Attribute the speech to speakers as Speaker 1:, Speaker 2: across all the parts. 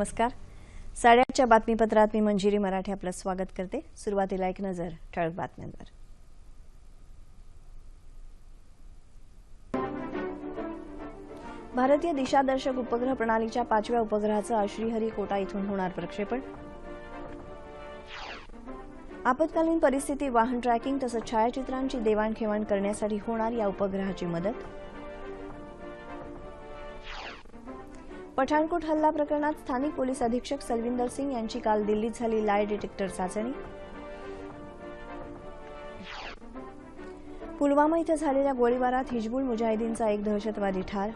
Speaker 1: नमस्कार. साडेआठच्या बातमीपत्रात मी मंजिरी मराठे आपलं स्वागत करते. सुरुवातीला एक नजर ठळक बातम्यांवर. भारतीय दिशादर्शक उपग्रह प्रणालीच्या पाचव्या उपग्रहाचं श्रीहरिकोटा इथून होणार प्रक्षेपण. आपत्कालीन परिस्थिती वाहन ट्रॅकिंग तसंच छायाचित्रांची देवाणघेवाण करण्यासाठी होणार या उपग्रहाची मदत. पठाणकोट हल्ला प्रकरणात स्थानिक पोलीस अधीक्षक सलविंदर सिंग यांची काल दिल्लीत झाली लाय डिटेक्टर चाचणी. पुलवामा इथं झालेल्या गोळीबारात हिजबुल मुजाहिदीनचा एक दहशतवादी ठार.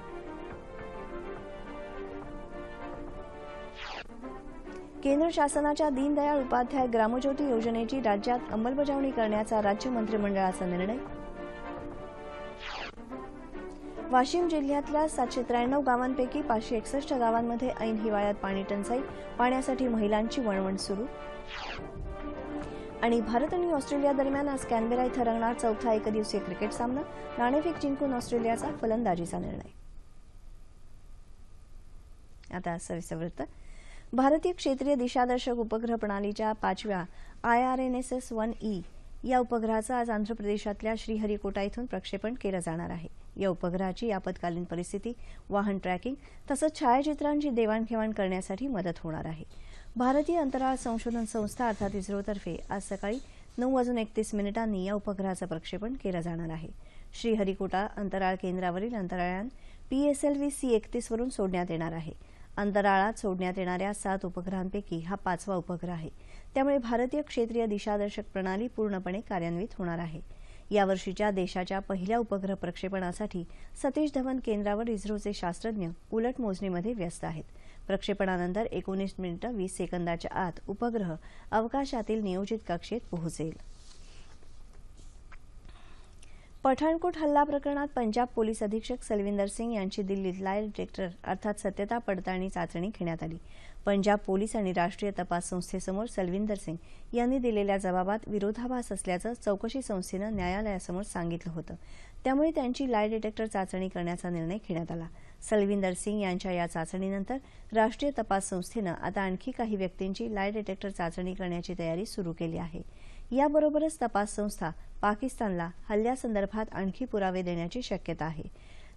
Speaker 1: केंद्र शासनाच्या दीनदयाळ उपाध्याय ग्रामज्योती योजनेची राज्यात अंमलबजावणी करण्याचा राज्य मंत्रिमंडळाचा निर्णय. वाशिम जिल्ह्यातल्या सातशे त्र्याण्णव गावांपैकी पाचशे एकसष्ट गावांमध्ये ऐन हिवाळ्यात पाणी टंचाई पाण्यासाठी महिलांची वणवण सुरू. आणि भारत आणि ऑस्ट्रेलिया दरम्यान आज कॅनबेरा इथं रंगणार चौथा एकदिवसीय क्रिकेट सामना. नाणेफेक जिंकून ऑस्ट्रेलियाचा फलंदाजीचा निर्णय. आता सविस्तर वृत्त. भारतीय क्षेत्रीय दिशादर्शक उपग्रह प्रणालीच्या पाचव्या I R N S S one E या उपग्रहाचं आज आंध्र प्रदेशातल्या श्रीहरिकोटा इथून प्रक्षेपण केलं जाणार आहे. या उपग्रहाची आपत्कालीन परिस्थिती वाहन ट्रॅकिंग तसंच छायाचित्रांची देवाणघेवाण करण्यासाठी मदत होणार आहे. भारतीय अंतराळ संशोधन संस्था अर्थात इस्रोतर्फे आज सकाळी नऊ वाजून एकतीस मिनिटांनी या उपग्रहाचं प्रक्षेपण केलं जाणार आहे. श्रीहरिकोटा अंतराळ केंद्रावरील अंतराळयान पीएसएलव्ही सी एकतीसवरून सोडण्यात येणार आहे. अंतराळात सोडण्यात येणाऱ्या सात उपग्रहांपैकी हा पाचवा उपग्रह आहे. त्यामुळे भारतीय क्षेत्रीय दिशादर्शक प्रणाली पूर्णपणे कार्यान्वित होणार आहे. यावर्षीच्या देशाच्या पहिल्या उपग्रह प्रक्षेपणासाठी सतीश धवन केंद्रावर इस्रोचे शास्त्रज्ञ उलट मोजणीमध्ये व्यस्त आहेत. प्रक्षेपणानंतर एकोणीस मिनिटं वीस सेकंदाच्या आत उपग्रह अवकाशातील नियोजित कक्षेत पोहोचेल. पठाणकोट हल्ला प्रकरणात पंजाब पोलीस अधीक्षक सलविंदर सिंग यांची दिल्लीत लाय डिटेक्टर अर्थात सत्यता पडताळणी चाचणी घेण्यात आली. पंजाब पोलीस आणि राष्ट्रीय तपास संस्थेसमोर सलविंदर सिंग यांनी दिलेल्या जबाबात विरोधाभास असल्याचं चौकशी संस्थेनं न्यायालयासमोर सांगितलं होतं. त्यामुळे त्यांची लाय डिटेक्टर चाचणी करण्याचा निर्णय घेण्यात आला. सलविंदर सिंग यांच्या या चाचणीनंतर राष्ट्रीय तपास संस्थेनं आता आणखी काही व्यक्तींची लाय डिटेक्टर चाचणी करण्याची तयारी सुरू केली आहे. याबरोबरच तपास संस्था पाकिस्तानला हल्ल्यासंदर्भात आणखी पुरावे देण्याची शक्यता आहे.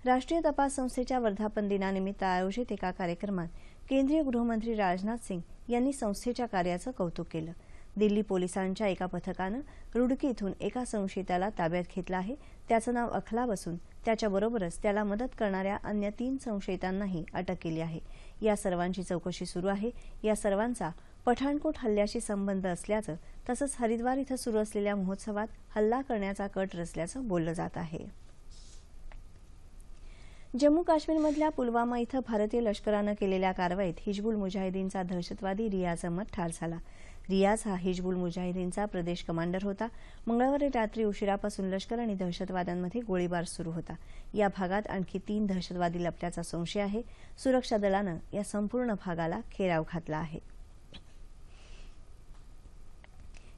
Speaker 1: राष्ट्रीय तपास संस्थेच्या वर्धापन दिनानिमित्त आयोजित एका कार्यक्रमात केंद्रीय गृहमंत्री राजनाथ सिंग यांनी संस्थेच्या कार्याचं कौतुक केलं. दिल्ली पोलिसांच्या एका पथकानं रुडकी इथून एका संशयिताला ताब्यात घेतलं आहे. त्याचं नाव अखलाब असून त्याच्याबरोबरच त्याला मदत करणाऱ्या अन्य तीन संशयितांनाही अटक केली आहे. या सर्वांची चौकशी सुरू आहे. या सर्वांचा पठाणकोट हल्ल्याशी संबंध असल्याचं तसंच हरिद्वार इथं सुरू असलेल्या महोत्सवात हल्ला करण्याचा कट रचल्याचं बोललं जात आहे. जम्मू काश्मीरमधल्या पुलवामा इथं भारतीय लष्करानं केलेल्या कारवाईत हिजबुल मुजाहिदीनचा दहशतवादी रियाज अहमद ठार झाला. रियाज हा हिजबुल मुजाहिदीनचा प्रदेश कमांडर होता. मंगळवारी रात्री उशिरापासून लष्कर आणि दहशतवाद्यांमध्ये गोळीबार सुरू होता. या भागात आणखी तीन दहशतवादी लपल्याचा संशय आहे. सुरक्षा दलानं या संपूर्ण भागाला घेराव घातला आहे.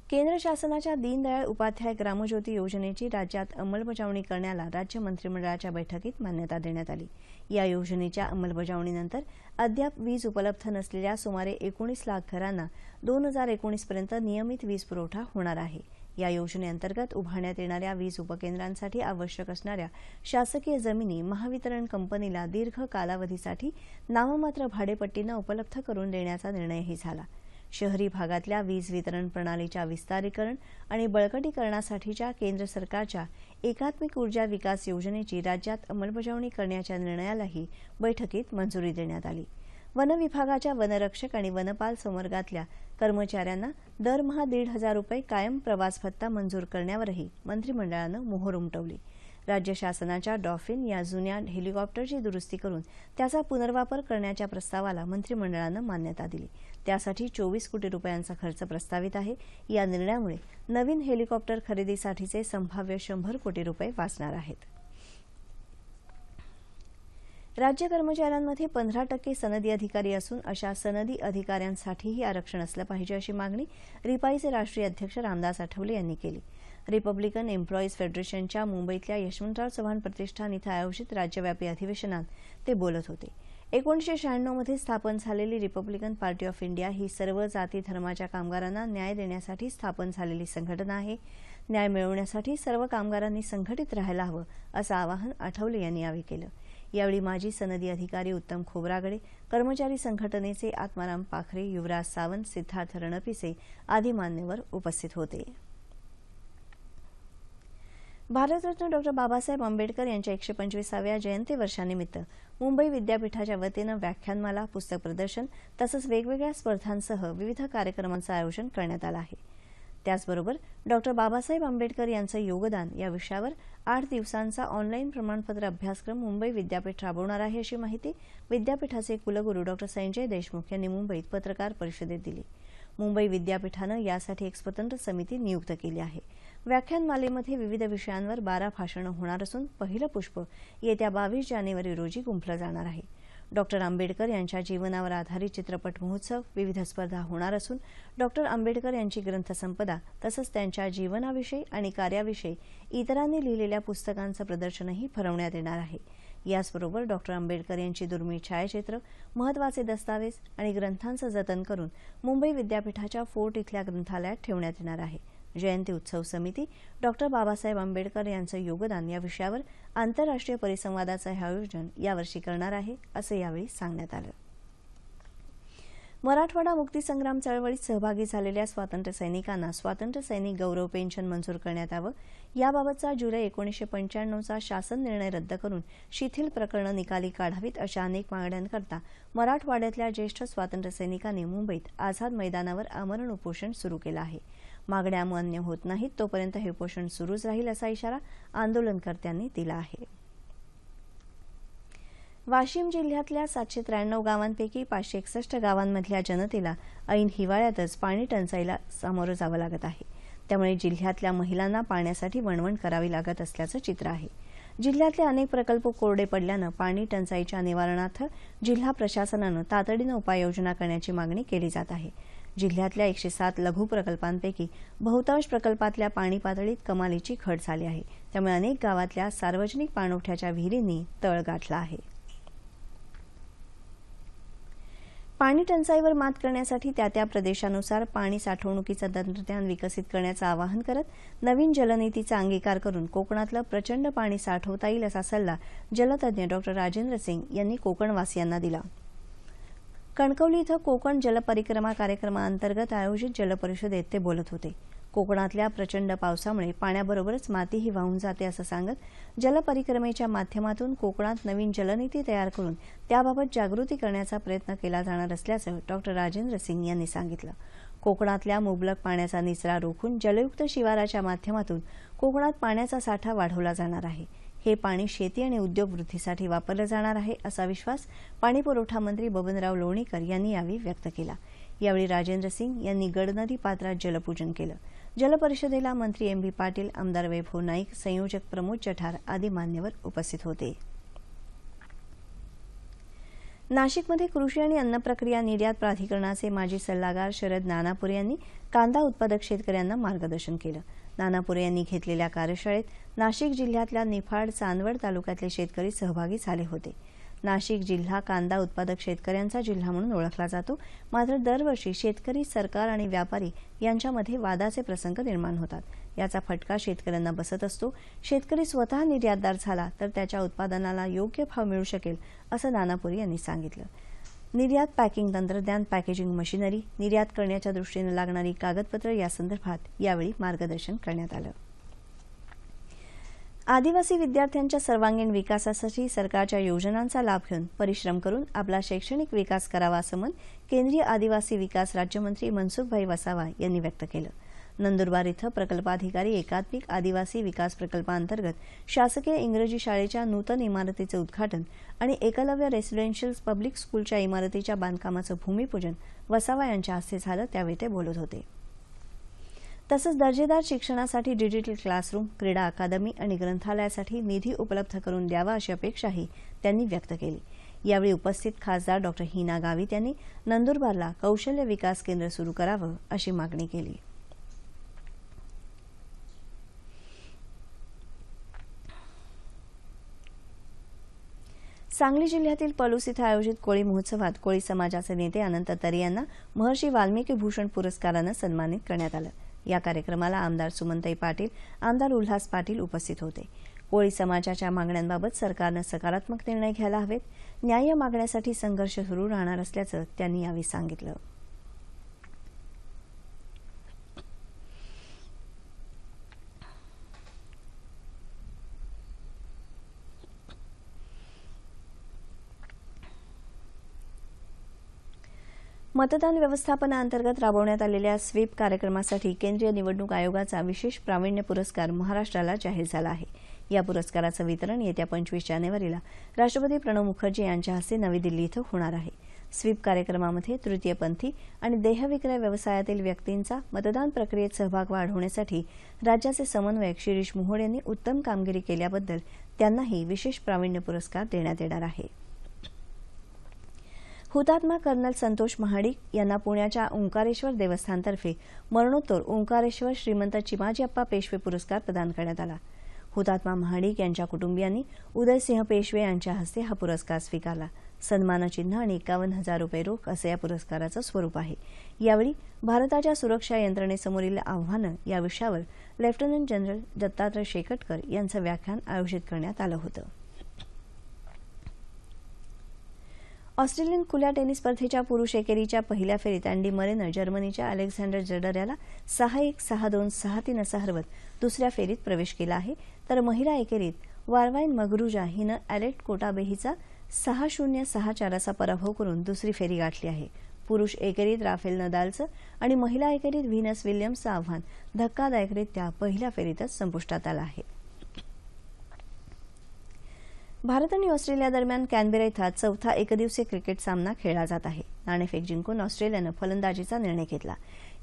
Speaker 1: केंद्र शासनाच्या दीनदयाळ उपाध्याय ग्रामज्योती योजनेची राज्यात अंमलबजावणी करण्याला राज्य मंत्रिमंडळाच्या बैठकीत मान्यता देण्यात आली. या योजनेच्या अंमलबजावणीनंतर अद्याप वीज उपलब्ध नसलेल्या सुमारे एकोणीस लाख घरांना दोन हजार एकोणीसपर्यंत नियमित वीज पुरवठा होणार आहे. या योजनेअंतर्गत उभारण्यात येणाऱ्या वीज उपकेंद्रांसाठी आवश्यक असणाऱ्या शासकीय जमिनी महावितरण कंपनीला दीर्घ कालावधीसाठी नाममात्र भाडेपट्टीनं उपलब्ध करून देण्याचा निर्णयही झाला. शहरी भागातल्या वीज वितरण प्रणालीच्या विस्तारीकरण आणि बळकटीकरणासाठीच्या केंद्र सरकारच्या एकात्मिक ऊर्जा विकास योजनेची राज्यात अंमलबजावणी करण्याच्या निर्णयालाही बैठकीत मंजुरी देण्यात आली. वन विभागाच्या वनरक्षक आणि वनपाल संवर्गातल्या कर्मचाऱ्यांना दरमहा दीड हजार रुपये कायम प्रवास भत्ता मंजूर करण्यावरही मंत्रिमंडळानं मोहर उमटवली. राज्य शासनाच्या डॉल्फिन या जुन्या हेलिकॉप्टरची दुरुस्ती करून त्याचा पुनर्वापर करण्याच्या प्रस्तावाला मंत्रिमंडळानं मान्यता दिली. त्यासाठी चोवीस कोटी रुपयांचा खर्च प्रस्तावित आहे. या निर्णयामुळे नवीन हेलिकॉप्टर खरेदीसाठीचे संभाव्य शंभर कोटी रुपये वाचणार आहेत. राज्य कर्मचाऱ्यांमध्ये पंधरा टक्के सनदी अधिकारी असून अशा सनदी अधिकाऱ्यांसाठीही आरक्षण असलं पाहिजे अशी मागणी रिपाईचे राष्ट्रीय अध्यक्ष रामदास आठवले यांनी केली. रिपब्लिकन एम्प्लॉईज फेडरेशनच्या मुंबईतल्या यशवंतराव चव्हाण प्रतिष्ठान इथं आयोजित राज्यव्यापी अधिवेशनात ते बोलत होते. एकोणीसशे शहाण्णवमध्ये स्थापन झालेली रिपब्लिकन पार्टी ऑफ इंडिया ही सर्व जाती धर्माच्या कामगारांना न्याय देण्यासाठी स्थापन झालेली संघटना आहे. न्याय मिळवण्यासाठी सर्व कामगारांनी संघटित राहायला हवं असं आवाहन आठवले यांनी यावेळी केलं. यावेळी माजी सनदी अधिकारी उत्तम खोबरागडे कर्मचारी संघटनेचे आत्माराम पाखरे युवराज सावंत सिद्धार्थ रणपिसे आदी मान्यवर उपस्थित होते. भारतरत्न डॉक्टर बाबासाहेब आंबेडकर यांच्या एकशे पंचवीसाव्या जयंती वर्षानिमित्त मुंबई विद्यापीठाच्या वतीनं व्याख्यानमाला पुस्तक प्रदर्शन तसंच वेगवेगळ्या स्पर्धांसह विविध कार्यक्रमांचं आयोजन करण्यात आलं आहे. त्याचबरोबर डॉक्टर बाबासाहेब आंबेडकर यांचं योगदान या विषयावर आठ दिवसांचा ऑनलाईन प्रमाणपत्र अभ्यासक्रम मुंबई विद्यापीठ राबवणार आहे अशी माहिती विद्यापीठाचे कुलगुरू डॉक्टर संजय देशमुख यांनी मुंबईत पत्रकार परिषदेत दिली. मुंबई विद्यापीठानं यासाठी एक स्वतंत्र समिती नियुक्त केली आहे. व्याख्यानमालेमध्ये विविध विषयांवर बारा भाषणं होणार असून पहिलं पुष्प येत्या बावीस जानेवारी रोजी गुंफलं जाणार आहे. डॉक्टर आंबेडकर यांच्या जीवनावर आधारित चित्रपट महोत्सव विविध स्पर्धा होणार असून डॉक्टर आंबेडकर यांची ग्रंथसंपदा तसंच त्यांच्या जीवनाविषयी आणि कार्याविषयी इतरांनी लिहिलेल्या पुस्तकांचं प्रदर्शनही भरवण्यात येणार आहे. याचबरोबर डॉक्टर आंबेडकर यांची दुर्मिळ छायाचित्र महत्त्वाचे दस्तावेज आणि ग्रंथांचं जतन करून मुंबई विद्यापीठाच्या फोर्ट इथल्या ग्रंथालयात ठेवण्यात येणार आहे. जयंती उत्सव समिती डॉक्टर बाबासाहेब आंबेडकर यांचं योगदान या विषयावर आंतरराष्ट्रीय परिसंवादाचं हे आयोजन यावर्षी करणार आहे असं यावेळी सांगण्यात आलं. मराठवाडा मुक्तीसंग्राम चळवळीत सहभागी झालेल्या स्वातंत्र्य सैनिकांना स्वातंत्र्य सैनिक गौरव पेन्शन मंजूर करण्यात यावं. याबाबतचा जुलै एकोणीसशे पंच्याण्णवचा शासन निर्णय रद्द करून शिथिल प्रकरणं निकाली काढावीत अशा अनेक मागण्यांकरता मराठवाड्यातल्या ज्येष्ठ स्वातंत्र्य सैनिकांनी मुंबईत आझाद मैदानावर आमरण उपोषण सुरू केलं आहे. मागण्या मान्य होत नाहीत तोपर्यंत हे उपोषण सुरूच राहील असा इशारा आंदोलनकर्त्यांनी दिला आहे. वाशिम जिल्ह्यातल्या सातशे त्र्याण्णव गावांपैकी पाचशे एकसष्ट गावांमधल्या जनतेला ऐन हिवाळ्यातच पाणी टंचाईला सामोरं जावं लागत आहे. त्यामुळे जिल्ह्यातल्या महिलांना पाण्यासाठी वणवण करावी लागत असल्याचं चित्र आहे. जिल्ह्यातले अनेक प्रकल्प कोरडे पडल्यानं पाणी टंचाईच्या निवारणार्थ जिल्हा प्रशासनानं तातडीनं उपाययोजना करण्याची मागणी केली जात आहे. जिल्ह्यातल्या एकशे सात लघु प्रकल्पांपैकी बहुतांश प्रकल्पातल्या पाणी पातळीत कमालीची घट झाली आहे. त्यामुळे अनेक गावातल्या सार्वजनिक पाणवठ्याच्या विहिरींनी तळ गाठला आहे. पाणी टंचाईवर मात करण्यासाठी त्या त्या प्रदेशानुसार पाणी साठवणुकीचं तंत्रज्ञान विकसित करण्याचं आवाहन करत नवीन जलनीतीचा अंगीकार करून कोकणातलं प्रचंड पाणी साठवता येईल असा सल्ला जलतज्ञ डॉक्टर राजेंद्र सिंग यांनी कोकणवासियांना दिला. कणकवली इथं कोकण जलपरिक्रमा कार्यक्रमाअंतर्गत आयोजित जलपरिषदेत ते बोलत होते. कोकणातल्या प्रचंड पावसामुळे पाण्याबरोबरच मातीही वाहून जाते असं सांगत जलपरिक्रमेच्या माध्यमातून कोकणात नवीन जलनीती तयार करून त्याबाबत जागृती करण्याचा प्रयत्न केला जाणार असल्याचं डॉक्टर राजेंद्र सिंग यांनी सांगितलं. कोकणातल्या मुबलक पाण्याचा निचरा रोखून जलयुक्त शिवाराच्या माध्यमातून कोकणात पाण्याचा साठा वाढवला जाणार आहे. हे पाणी शेती आणि उद्योग वृद्धीसाठी वापरलं जाणार आहे असा विश्वास पाणीपुरवठा मंत्री बबनराव लोणीकर यांनी यावेळी व्यक्त केला. यावेळी राजेंद्र सिंग यांनी गडनदी पात्रात जलपूजन केलं. जलपरिषदेला मंत्री एम बी पाटील आमदार वैभव नाईक संयोजक प्रमोद चठार आदी मान्यवर उपस्थित होते. नाशिकमध्ये कृषी आणि अन्न प्रक्रिया निर्यात प्राधिकरणाचे माजी सल्लागार शरद नानापुरे यांनी कांदा उत्पादक शेतकऱ्यांना मार्गदर्शन केलं. नानापुरे यांनी घेतलेल्या कार्यशाळेत नाशिक जिल्ह्यातल्या निफाड चांदवड तालुक्यातले शेतकरी सहभागी झाले होते. नाशिक जिल्हा कांदा उत्पादक शेतकऱ्यांचा जिल्हा म्हणून ओळखला जातो. मात्र दरवर्षी शेतकरी सरकार आणि व्यापारी यांच्यामध्ये वादाचे प्रसंग निर्माण होतात. याचा फटका शेतकऱ्यांना बसत असतो. शेतकरी स्वतः निर्यातदार झाला तर त्याच्या उत्पादनाला योग्य भाव मिळू शकेल असं नानापुरी यांनी सांगितलं. निर्यात पॅकिंग तंत्रज्ञान पॅकेजिंग मशिनरी निर्यात करण्याच्या दृष्टीनं लागणारी कागदपत्र यासंदर्भात यावेळी मार्गदर्शन करण्यात आलं. आदिवासी विद्यार्थ्यांच्या सर्वांगीण विकासासाठी सरकारच्या योजनांचा लाभ घेऊन परिश्रम करून आपला शैक्षणिक विकास करावा असं मत केंद्रीय आदिवासी विकास राज्यमंत्री मनसुखभाई वसावा यांनी व्यक्त केलं. नंदुरबार इथं प्रकल्पाधिकारी एकात्मिक आदिवासी विकास प्रकल्पांतर्गत शासकीय इंग्रजी शाळेच्या नूतन इमारतीचं उद्घाटन आणि एकलव्य रेसिडेन्शियल पब्लिक स्कूलच्या इमारतीच्या बांधकामाचं भूमिपूजन वसावा यांच्या हस्ते झालं त्यावेळी ते बोलत होते. तसंच दर्जेदार शिक्षणासाठी डिजिटल क्लासरूम क्रीडा अकादमी आणि ग्रंथालयासाठी निधी उपलब्ध करून द्यावा अशी अपेक्षाही त्यांनी व्यक्त केली. यावेळी उपस्थित खासदार डॉक्टर हिना गावित यांनी नंदुरबारला कौशल्य विकास केंद्र सुरू करावं अशी मागणी केली. सांगली जिल्ह्यातील पलूस इथं आयोजित कोळी महोत्सवात कोळी समाजाचे नेते अनंत तरी यांना महर्षी वाल्मिकी भूषण पुरस्कारानं सन्मानित करण्यात आलं. या कार्यक्रमाला आमदार सुमनताई पाटील आमदार उल्हास पाटील उपस्थित होते. कोळी समाजाच्या मागण्यांबाबत सरकारनं सकारात्मक निर्णय घ्यायला हवेत. न्याय्य मागण्यासाठी संघर्ष सुरू राहणार असल्याचं त्यांनी यावेळी सांगितलं. मतदान व्यवस्थापनाअंतर्गत राबवण्यात आलेल्या स्वीप कार्यक्रमासाठी केंद्रीय निवडणूक आयोगाचा विशेष प्रावीण्य पुरस्कार महाराष्ट्राला जाहीर झाला आहे. या पुरस्काराचं वितरण येत्या पंचवीस जानेवारीला राष्ट्रपती प्रणव मुखर्जी यांच्या हस्ते नवी दिल्ली इथं होणार आहे. स्वीप कार्यक्रमामध्ये तृतीयपंथी आणि देहविक्रय व्यवसायातील व्यक्तींचा मतदान प्रक्रियेत सहभाग वाढवण्यासाठी राज्याचे समन्वयक शिरीष मोहोड यांनी उत्तम कामगिरी केल्याबद्दल त्यांनाही विशेष प्रावीण्य पुरस्कार देण्यात येणार आहे. हुतात्मा कर्नल संतोष महाडिक यांना पुण्याच्या ओंकारेश्वर देवस्थानतर्फे मरणोत्तर ओंकारेश्वर श्रीमंत चिमाजीअप्पा पेशवे पुरस्कार प्रदान करण्यात आला. हुतात्मा महाडिक यांच्या कुटुंबियांनी उदयसिंह पेशवे यांच्या हस्ते हा पुरस्कार स्वीकारला. सन्मानचिन्ह आणि एकावन्न हजार रुपये रोख असं या पुरस्काराचं स्वरूप आहे. यावेळी भारताच्या सुरक्षा यंत्रणेसमोरील आव्हानं या विषयावर लेफ्टनंट जनरल दत्तात्रय शेकटकर यांचं व्याख्यान आयोजित करण्यात आलं होतं. ऑस्ट्रेलियन खुल्या टेनिस स्पर्धेच्या पुरुष एकेरीच्या पहिल्या फेरीत अँडी मरेनं जर्मनीच्या अलेक्झांडर जडर याला सहा एक सहा दोन सहा तीन असा हरवत दुसऱ्या फेरीत प्रवेश केला आहे. तर महिला एकेरीत वारवाईन मगरुजा हिनं ॲलेट कोटाबेहीचा सहा शून्य सहा चार असा पराभव करून दुसरी फेरी गाठली आहे. पुरुष एकेरीत राफेल नदालचं आणि महिला एकेरीत व्हिनस विल्यम्सचं आव्हान धक्कादायकरित्या पहिल्या फेरीतच संपुष्टात आलं आहे. भारत आणि ऑस्ट्रेलिया दरम्यान कॅनबेरा इथं चौथा एकदिवसीय क्रिकेट सामना खेळला जात आहे. नाणेफेक जिंकून ऑस्ट्रेलियानं फलंदाजीचा निर्णय घेतला.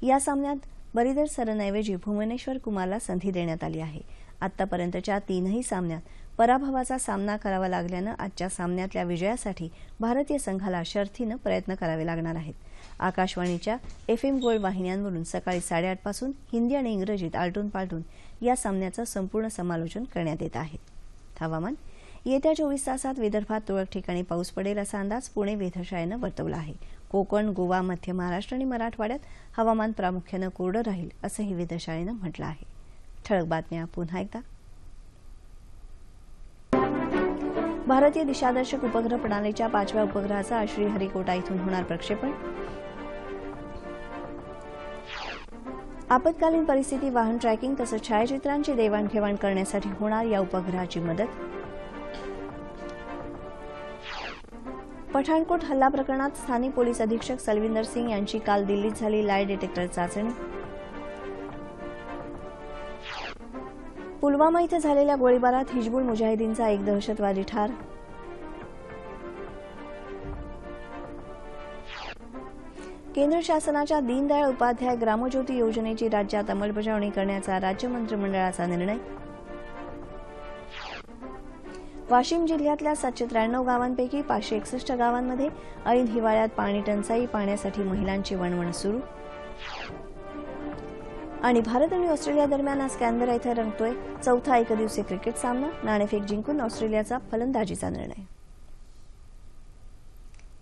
Speaker 1: या सामन्यात बरीदर सरनऐवजी भुवनेश्वर कुमारला संधी देण्यात आली आहे. आतापर्यंतच्या तीनही सामन्यात पराभवाचा सामना करावा लागल्यानं आजच्या सामन्यातल्या विजयासाठी भारतीय संघाला शर्थीनं प्रयत्न करावे लागणार आहेत. आकाशवाणीच्या एफ एम गोल्ड वाहिन्यांवरून सकाळी साडेआठपासून हिंदी आणि इंग्रजीत आलटून पालटून या सामन्याचं संपूर्ण समालोचन करण्यात येत आहे. हवामान येत्या चोवीस तासात विदर्भात तुरळक ठिकाणी पाऊस पडेल असा अंदाज पुणे वेधशाळेनं वर्तवला आहे. कोकण गोवा मध्य महाराष्ट्र आणि मराठवाड्यात हवामान प्रामुख्यानं कोरडं राहील असंही वेधशाळेनं म्हटलं आहे. ठळक बातम्या पुन्हा एकदा. भारतीय दिशादर्शक उपग्रह प्रणालीच्या पाचव्या उपग्रहाचा आज श्रीहरिकोटा इथून होणार प्रक्षेपण. आपत्कालीन परिस्थिती वाहन ट्रॅकिंग तसंच छायाचित्रांची देवाणघेवाण करण्यासाठी होणार या उपग्रहाची मदत. पठाणकोट हल्ला प्रकरणात स्थानिक पोलीस अधीक्षक सलविंदर सिंग यांची काल दिल्लीत झाली लाय डिटेक्टर चाचणी. पुलवामा इथं झालेल्या गोळीबारात हिजबुल मुजाहिदीनचा एक दहशतवादी ठार. केंद्र शासनाच्या दीनदयाळ उपाध्याय ग्रामज्योती योजनेची राज्यात अंमलबजावणी करण्याचा राज्य मंत्रिमंडळाचा निर्णय. वाशिम जिल्ह्यातल्या सातशे त्र्याण्णव गावांपैकी पाचशे एकसष्ट गावांमध्ये ऐन हिवाळ्यात पाणी टंचाई पाण्यासाठी महिलांची वणवण सुरू. आणि भारत आणि ऑस्ट्रेलिया दरम्यान आज कॅनबेरा इथं रंगतोय चौथा एकदिवसीय क्रिकेट सामना. नाणेफेक जिंकून ऑस्ट्रेलियाचा फलंदाजीचा निर्णय.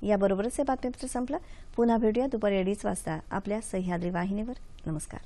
Speaker 1: याबरोबरच हे बातमीपत्र संपलं. पुन्हा भेटूया दुपारी अडीच वाजता आपल्या सह्याद्री वाहिनीवर. नमस्कार.